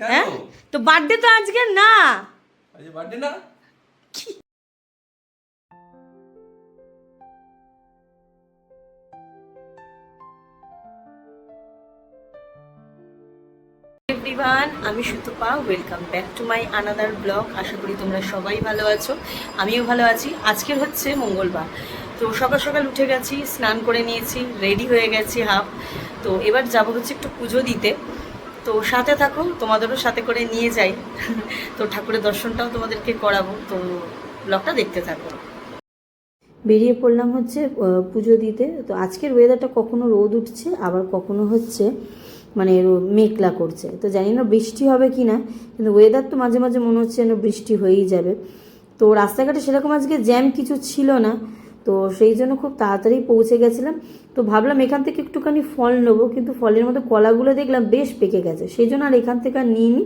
হ্যাঁ? তো বার্থডে তো আজকে? না। আজ বার্থডে না? এভরিওয়ান আমি Sutapa welcome back to my another blog আশা করি তোমরা সবাই ভালো আছো। আমিও ভালো আছি। আজকের হচ্ছে মঙ্গলবার। তো সকাল সকাল উঠে গেছি স্নান করে নিয়েছি রেডি হয়ে গেছি হাফ। তো এবার যাব হচ্ছে একটু পুজো দিতে। তো সাথে থাকো, তোমাদেরও সাথে করে নিয়ে যাই। তো ঠাকুরের দর্শনটাও তোমাদেরকে করাবো, তো ব্লগটা দেখতে থাকো। বেরিয়ে পড়লাম হচ্ছে পুজো দিতে। তো আজকের ওয়েদারটা কখনো রোদ উঠছে, আবার কখনো হচ্ছে মানে মেঘলা করছে। তো জানি না বৃষ্টি হবে কি না কিন্তু ওয়েদার তো মাঝে মাঝে মনে হচ্ছে যেন বৃষ্টি হয়েই যাবে। তো রাস্তাঘাটে সেরকম আজকে জ্যাম কিছু ছিল না। তো সেই জন্য খুব তাড়াতাড়ি পৌঁছে গেছিলাম। তো ভাবলাম এখান থেকে একটুখানি ফল নেব, কিন্তু ফলের মধ্যে কলাগুলো দেখলাম বেশ পেকে গেছে। সেই জন্য আর এখান থেকে আর নিইনি,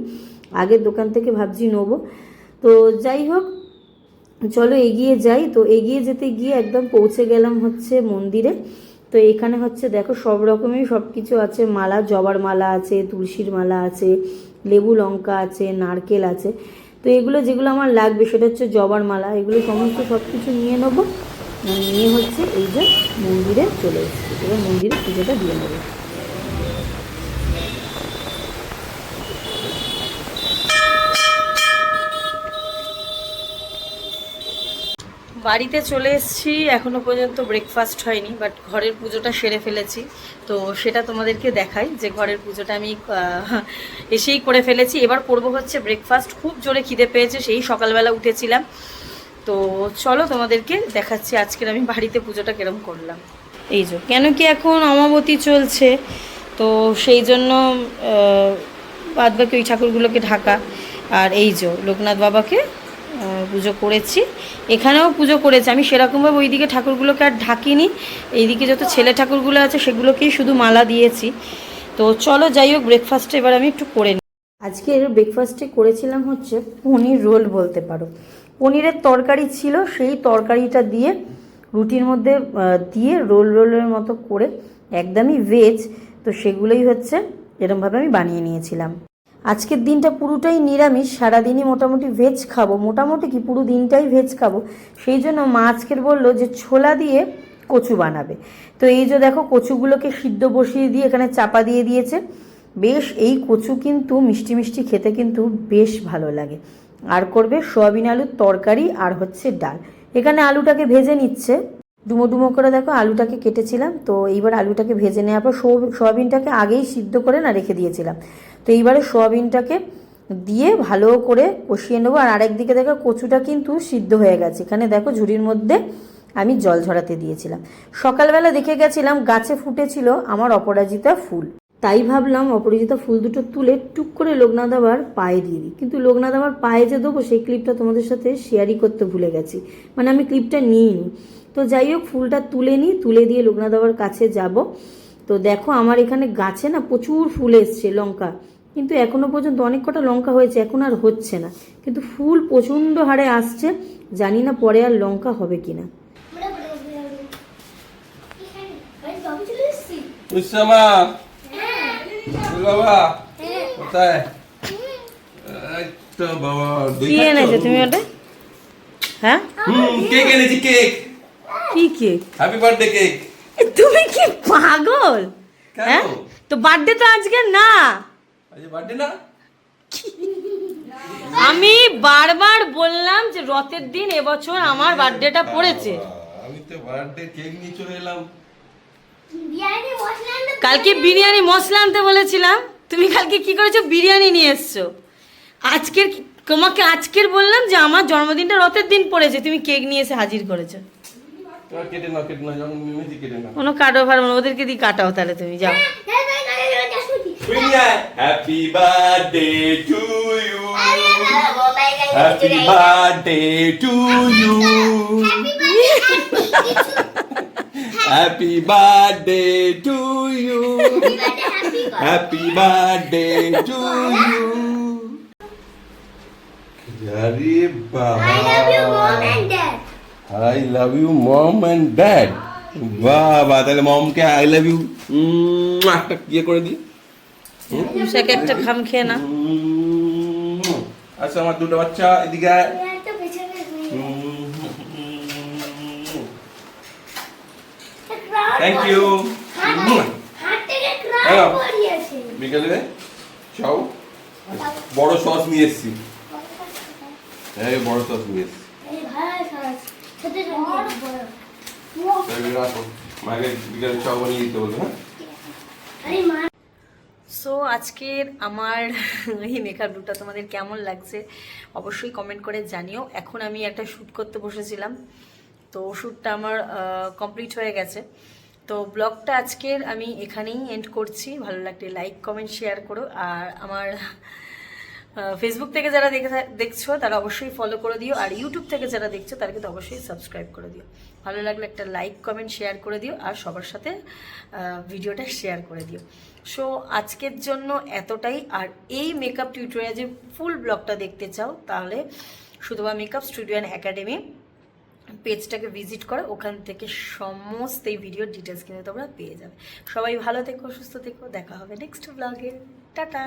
আগের দোকান থেকে ভাবছি নেব। তো যাই হোক, চলো এগিয়ে যাই। তো এগিয়ে যেতে গিয়ে একদম পৌঁছে গেলাম হচ্ছে মন্দিরে। তো এখানে হচ্ছে দেখো সব রকমই সব কিছু আছে, মালা, জবার মালা আছে, তুলসীর মালা আছে, লেবু লঙ্কা আছে, নারকেল আছে। তো এগুলো যেগুলো আমার লাগবে সেটা হচ্ছে জবার মালা। এগুলো সমস্ত সব কিছু নিয়ে নেব। নিয়ে হচ্ছে এই যে মন্দিরে চলে এসেছি। এবার মন্দিরে পুজোটা দিয়ে নেব। বাড়িতে চলে এসেছি, এখনও পর্যন্ত ব্রেকফাস্ট হয়নি বাট ঘরের পুজোটা সেরে ফেলেছি। তো সেটা তোমাদেরকে দেখাই যে ঘরের পুজোটা আমি এসেই করে ফেলেছি। এবার করব হচ্ছে ব্রেকফাস্ট খুব জোরে খিদে পেয়েছে, সেই সকালবেলা উঠেছিলাম। তো চলো তোমাদেরকে দেখাচ্ছি আজকের আমি বাড়িতে পুজোটা কিরম করলাম। এই যে, কেন কি এখন অমাবতী চলছে, তো সেই জন্য বাদ বাকি ওই ঠাকুরগুলোকে ঢাকা। আর এই যে, লোকনাথ বাবাকে পুজো করেছি। এখানেও পুজো করেছি। আমি সেরকমভাবে ওইদিকে ঠাকুরগুলোকে আর ঢাকিনি। এইদিকে যত ছেলে ঠাকুরগুলো আছে, সেগুলোকেই শুধু মালা দিয়েছি। তো চলো যাই হোক ব্রেকফাস্টে এবার আমি একটু করে নিই আজকের ব্রেকফাস্টে করেছিলাম হচ্ছে পনির রোল বলতে পারো। পনিরের তরকারি ছিল, সেই তরকারিটা দিয়ে রুটির মধ্যে দিয়ে রোল, রোলের মতো করে একদমই ভেজ তো সেগুলোই হচ্ছে এরমভাবে আমি বানিয়ে নিয়েছিলাম। আজকের দিনটা পুরোটাই নিরামিষ, সারাদিনই মোটামুটি ভেজ খাব। মোটামুটি কি, পুরো দিনটাই ভেজ খাব। সেই জন্য মা আজকের বলল যে ছোলা দিয়ে কচু বানাবে। তো এই যে দেখো, কচুগুলোকে সিদ্ধ বসিয়ে দিয়ে এখানে চাপা দিয়ে দিয়েছে। বেশ, এই কচু কিন্তু মিষ্টি মিষ্টি খেতে কিন্তু বেশ ভালো লাগে। আর করবে সোয়াবিন আলুর তরকারি আর হচ্ছে ডাল। এখানে আলুটাকে ভেজে নিচ্ছে। ডুমো ডুমো করে দেখো আলুটাকে কেটেছিলাম। তো এইবার আলুটাকে ভেজে নেওয়ার পর সয়াবিনটাকে আগেই সিদ্ধ করে না রেখে দিয়েছিলাম। তো এইবারে সোয়াবিনটাকে দিয়ে ভালো করে কষিয়ে নেব। আর আরেক দিকে দেখো কচুটা কিন্তু সিদ্ধ হয়ে গেছে। এখানে দেখো ঝুড়ির মধ্যে আমি জল ঝরাতে দিয়েছিলাম। সকালবেলা দেখে গেছিলাম গাছে ফুটেছিল আমার অপরাজিতা ফুল। তাই ভাবলাম অপরাজিতা ফুল দুটো তুলে টুক করে লোকনাথ আবার পায়ে দিয়ে দিই কিন্তু লোকনাথ আবার পায়ে যে দেবো সেই ক্লিপটা তোমাদের সাথে শেয়ারই করতে ভুলে গেছি মানে আমি ক্লিপটা নিইনি তো যাই হোক ফুলটা তুলে নিই তুলে দিয়ে লোকনাথ আবার কাছে যাব তো দেখো আমার এখানে গাছে না প্রচুর ফুল এসছে লঙ্কা কিন্তু এখনও পর্যন্ত অনেক কটা লঙ্কা হয়েছে এখন আর হচ্ছে না কিন্তু ফুল প্রচণ্ড হারে আসছে জানি না পরে আর লঙ্কা হবে কিনা উৎসামা বাবা কোথায়? তো বাবা কি এনেছো তুমি ওটা? হ্যাঁ? হুম কেক এনেছি কেক। কি কেক? Happy birthday cake. তুমি কি পাগল? হ্যাঁ? তো বার্থডে তো আজকে না। আজ বার্থডে না? আমি বারবার বললাম যে রথের দিন এবছর আমার বার্থডেটা পড়েছে। আমি তো বার্থডে কেক নিয়ে চলে এলাম। কালকে বিরিয়ানি মশলা আনতে বলেছিলাম। তুমি কালকে কি করেছ? বিরিয়ানি নিয়ে এসছো। আজকের তোমাকে আজকের বললাম যে আমার জন্মদিনটা রথের দিন পড়েছে। তুমি কেক নিয়ে এসে হাজির করেছ। কোনো কাটো ভালো না, ওদেরকে দিয়ে কাটাও তাহলে তুমি যাও। Happy birthday to you happy birthday to you happy birthday to you happy birthday to you আরে বাবা I love you mom and dad বাবা তাহলে মমকে আই লাভ ইউ একটা ইয়ে করে দিই একটা খাম খেয়ে না। আচ্ছা আমার দুটো বাচ্চা এদিকে থ্যাংক ইউ হ্যাঁ। বিকেলে? চাও বড় সস নিয়ে এসছি। এই বড় সস নিয়ে এসছি। মাকে বিকেলে চাও বানিয়ে দিতে বলব হ্যাঁ? সো আজকের আমার এই মেকআপ লুকটা তোমাদের কেমন লাগছে অবশ্যই কমেন্ট করে জানিও। এখন আমি একটা শ্যুট করতে বসেছিলাম। তো শ্যুটটা আমার কমপ্লিট হয়ে গেছে। তো ব্লগটা আজকের আমি এখানেই এন্ড করছি। ভালো লাগলে লাইক কমেন্ট শেয়ার করো। আর আমার ফেসবুক থেকে যারা দেখে দেখছ, তারা অবশ্যই ফলো করে দিও। আর ইউটিউব থেকে যারা দেখছ তাদেরকে তো অবশ্যই সাবস্ক্রাইব করে দিও। ভালো লাগলে একটা লাইক কমেন্ট শেয়ার করে দিও। আর সবার সাথে ভিডিওটা শেয়ার করে দিও। সো আজকের জন্য এতটাই। আর এই মেকআপ টিউটোরিয়াল যে ফুল ব্লগটা দেখতে চাও, তাহলে শুধুবা মেকআপ স্টুডিও অ্যান্ড একাডেমি পেজটাকে ভিজিট করো, ওখান থেকে সমস্ত এই ভিডিওর ডিটেলস কিন্তু তোমরা পেয়ে যাবে। সবাই ভালো থেকো, সুস্থ থেকো, দেখা হবে নেক্সট ব্লগে টাটা!